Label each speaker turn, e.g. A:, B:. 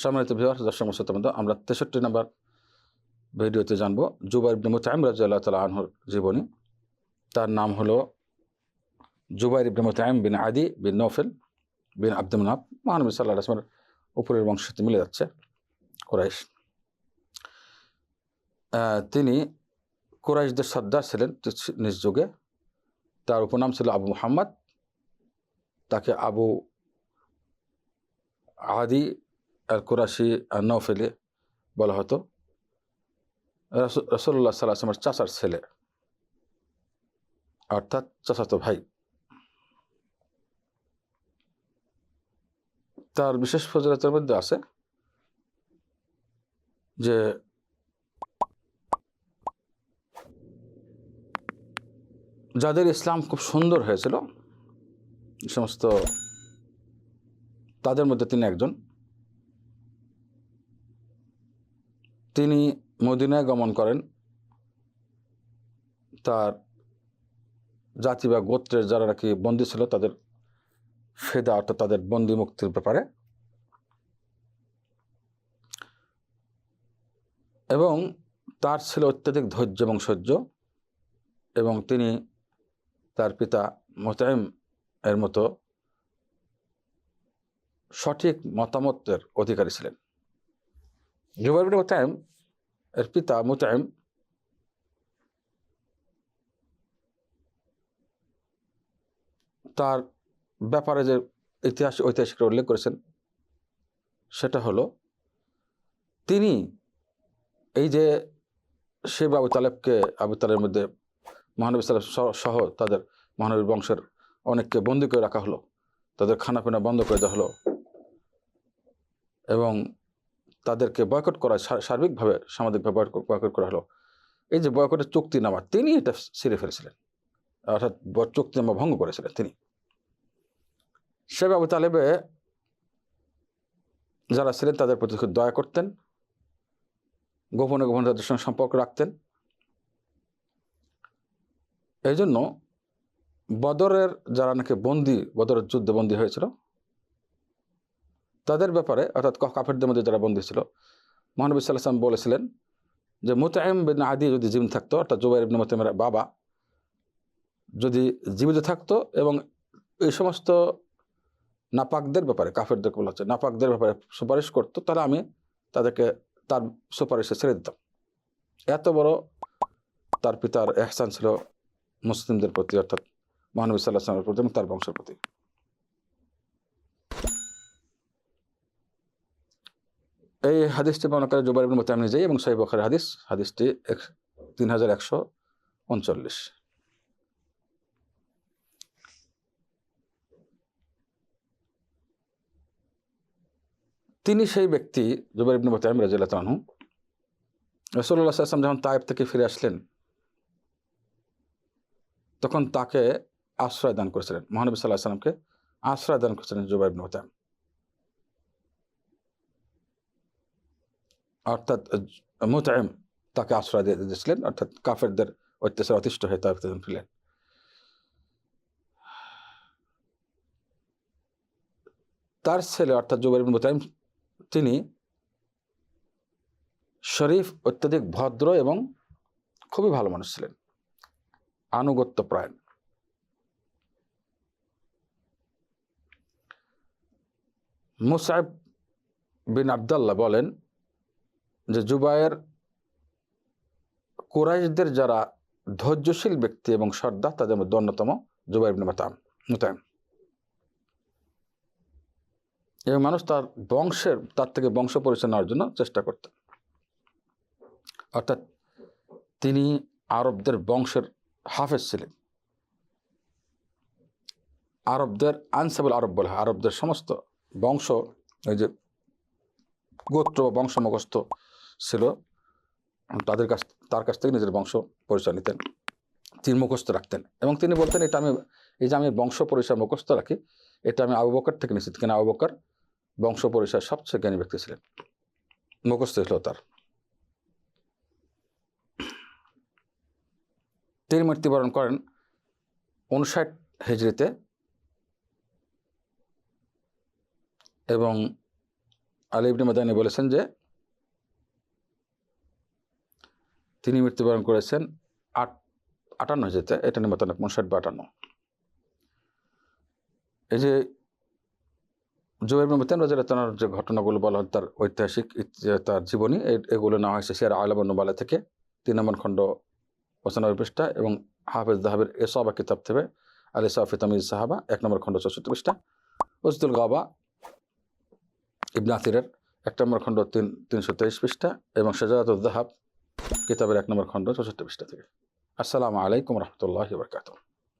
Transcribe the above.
A: সম্মানিত বিহার দর্শক শ্রোতা আমরা তেষট্টি নম্বর ভিডিওতে জানব জুবাই ইবনে মুতাইম রাজিয়াল্লাহ তালা আনহর জীবনী। তার নাম হলো জুবাইর ইবনে মুতাইম বিন আদি বিন নৌফেল বিন আব্দুল নাব মহানবী সাল্লাহ আসলামের উপরের সাথে মিলে যাচ্ছে কোরাইশ। তিনি কোরাইশদের সর্দার ছিলেন নিজ যুগে। তার উপনাম ছিল আবু মুহাম্মদ। তাকে আবু আদি আল কুরাশি আর নৌফেলে বলা হতো রসুল্লাহ সাল্লাহ আসলামের চাচার ছেলে। অর্থাৎ চাচাতো ভাই। তার বিশেষ ফজলতের মধ্যে আছে যে যাদের ইসলাম খুব সুন্দর হয়েছিল সমস্ত তাদের মধ্যে তিনি একজন। তিনি মদিনায় গমন করেন। তার জাতি বা গোত্রের যারা নাকি বন্দী ছিল, তাদের ফেদা অর্থাৎ তাদের বন্দি মুক্তির ব্যাপারে। এবং তার ছিল অত্যাধিক ধৈর্য এবং সহ্য এবং তিনি তার পিতা মোতায়েম এর মতো সঠিক মতামতের অধিকারী ছিলেন। বিন মোতায়েম এর পিতা মোতায়েম তার ব্যাপারে যে ইতিহাস ঐতিহাসিকরা উল্লেখ করেছেন, সেটা হলো, তিনি এই যে শিব আবু তালেবকে, আবু তালের মধ্যে মহানবী সহ- সহ তাদের মহানবীর বংশের অনেককে বন্দি করে রাখা হলো, তাদের খানাপিনা বন্ধ করে দেওয়া হলো এবং তাদেরকে বয়কট করা সার্বিকভাবে, সামাজিকভাবে বয়কট করা হলো। এই যে বয়কটের চুক্তি চুক্তিনামা তিনি এটা ছিঁড়ে ফেলেছিলেন। অর্থাৎ ব- চুক্তিনামা ভঙ্গ করেছিলেন তিনি। শেখ তালেবে যারা ছিলেন, তাদের প্রতি দয়া করতেন। গোপনে গোপনে তাদের সঙ্গে সম্পর্ক রাখতেন। এই জন্য বদরের যারা নাকি বন্দি, বদরের যুদ্ধে বন্দী হয়েছিল তাদের ব্যাপারে, অর্থাৎ কাফেরদের মধ্যে যারা বন্দী ছিল, মহানবী সাল্লাম বলেছিলেন যে মুতায়েম বিন আদি যদি জীবন থাকতো, অর্থাৎ জুবাইর ইবনে মুতাইমের বাবা যদি জীবিত থাকতো এবং এই সমস্ত নাপাকদের ব্যাপারে কাফেরদেরকে বলা হচ্ছে, নাপাকদের ব্যাপারে সুপারিশ করতো, তাহলে আমি তাদেরকে তার সুপারিশে ছেড়ে দিতাম। এত বড় তার পিতার এহসান ছিল মুসলিমদের প্রতি, অর্থাৎ মহানবী সাল্লাহ প্রতি এবং তার বংশের প্রতি। এই হাদিসটি বর্ণনা করে জুবাইর ইবনে মুতাইম নিজেই এবং সাহিব বখারের হাদিস, হাদিসটি এক- তিন হাজার একশো উনচল্লিশ। তিনি সেই ব্যক্তি, জুবাইর ইবনে মুতাইম রাজিয়াল্লাহু তাআলা আনহু রসুল্লাহ আসলাম যখন তায়েব থেকে ফিরে আসলেন, তখন তাকে আশ্রয় দান করেছিলেন। মহানবী সাল্লাহ সাল্লামকে আশ্রয় দান করেছিলেন জুবাইর ইবনে মুতাইম অর্থাৎ মুতাইম তাকে আশ্রয় দিয়ে দিয়েছিলেন, অর্থাৎ কাফেরদের অত্যাচার অতিষ্ঠ হয়ে থেকে ফিরলেন। তার ছেলে, অর্থাৎ জুবাইর ইবনে মুতাইম, তিনি শরীফ অত্যাধিক ভদ্র এবং খুবই ভালো মানুষ ছিলেন। আনুগত্য প্রায়ণ। মুসাইব বিন আবদাল্লাহ বলেন যে জুবায়ের কুরাইশদের যারা ধৈর্যশীল ব্যক্তি এবং সর্দার, তাদের মধ্যে অন্যতম জুবাইর ইবনে মাতাম এবং মানুষ তার বংশের, তার থেকে বংশ পরিচয় নেওয়ার জন্য চেষ্টা করতেন। অর্থাৎ তিনি আরবদের বংশের হাফেজ ছিলেন। আরবদের আনসাবল আরব বলা হয় আরবদের সমস্ত বংশ, এই যে গোত্র বা বংশ মুখস্থ ছিল তাদের কাছ, তার কাছ থেকে নিজের বংশ পরিচয় নিতেন, তিনি মুখস্থ রাখতেন। এবং তিনি বলতেন, এটা আমি, এই যে আমি বংশ পরিচয় মুখস্থ রাখি, এটা আমি আবু বকর থেকে নিশ্চিত কেন? আবু বকর বংশ পরিচয় সবচেয়ে জ্ঞানী ব্যক্তি ছিলেন। মুখস্থ ছিল তার। তিনি মৃত্যুবরণ করেন উনষাট হিজড়িতে এবং আলী ইবনে মাদানি বলেছেন যে তিনি মৃত্যুবরণ করেছেন আট, আটান্ন যেতে এটা নিয়ে নিমতানক উনষাট বা আটান্ন। এই যে জুবাইর মুতাইম রাজিয়াল্লাহু যে ঘটনাগুলো বলা হয়, তার ঐতিহাসিক তার জীবনী এগুলো নেওয়া হয়েছে সিয়ার আলম নবালা থেকে, তিন নম্বর খণ্ড পঁচানব্বই পৃষ্ঠা এবং হাফেজ দাহাবের এসবা কিতাব থেকে আলী সাফি তামিজ সাহাবা, এক নম্বর খণ্ড চৌষট্টি পৃষ্ঠা। ওজদুল গাবা ইবনে আতিরের, এক নম্বর খণ্ড তিন, তিনশো তেইশ পৃষ্ঠা এবং সেজারাতুল দাহাব কিতাবের এক নম্বর খণ্ড চৌষট্টি পৃষ্ঠা থেকে। আসসালামু আলাইকুম রহমতুল্লাহ বরকাতুহ।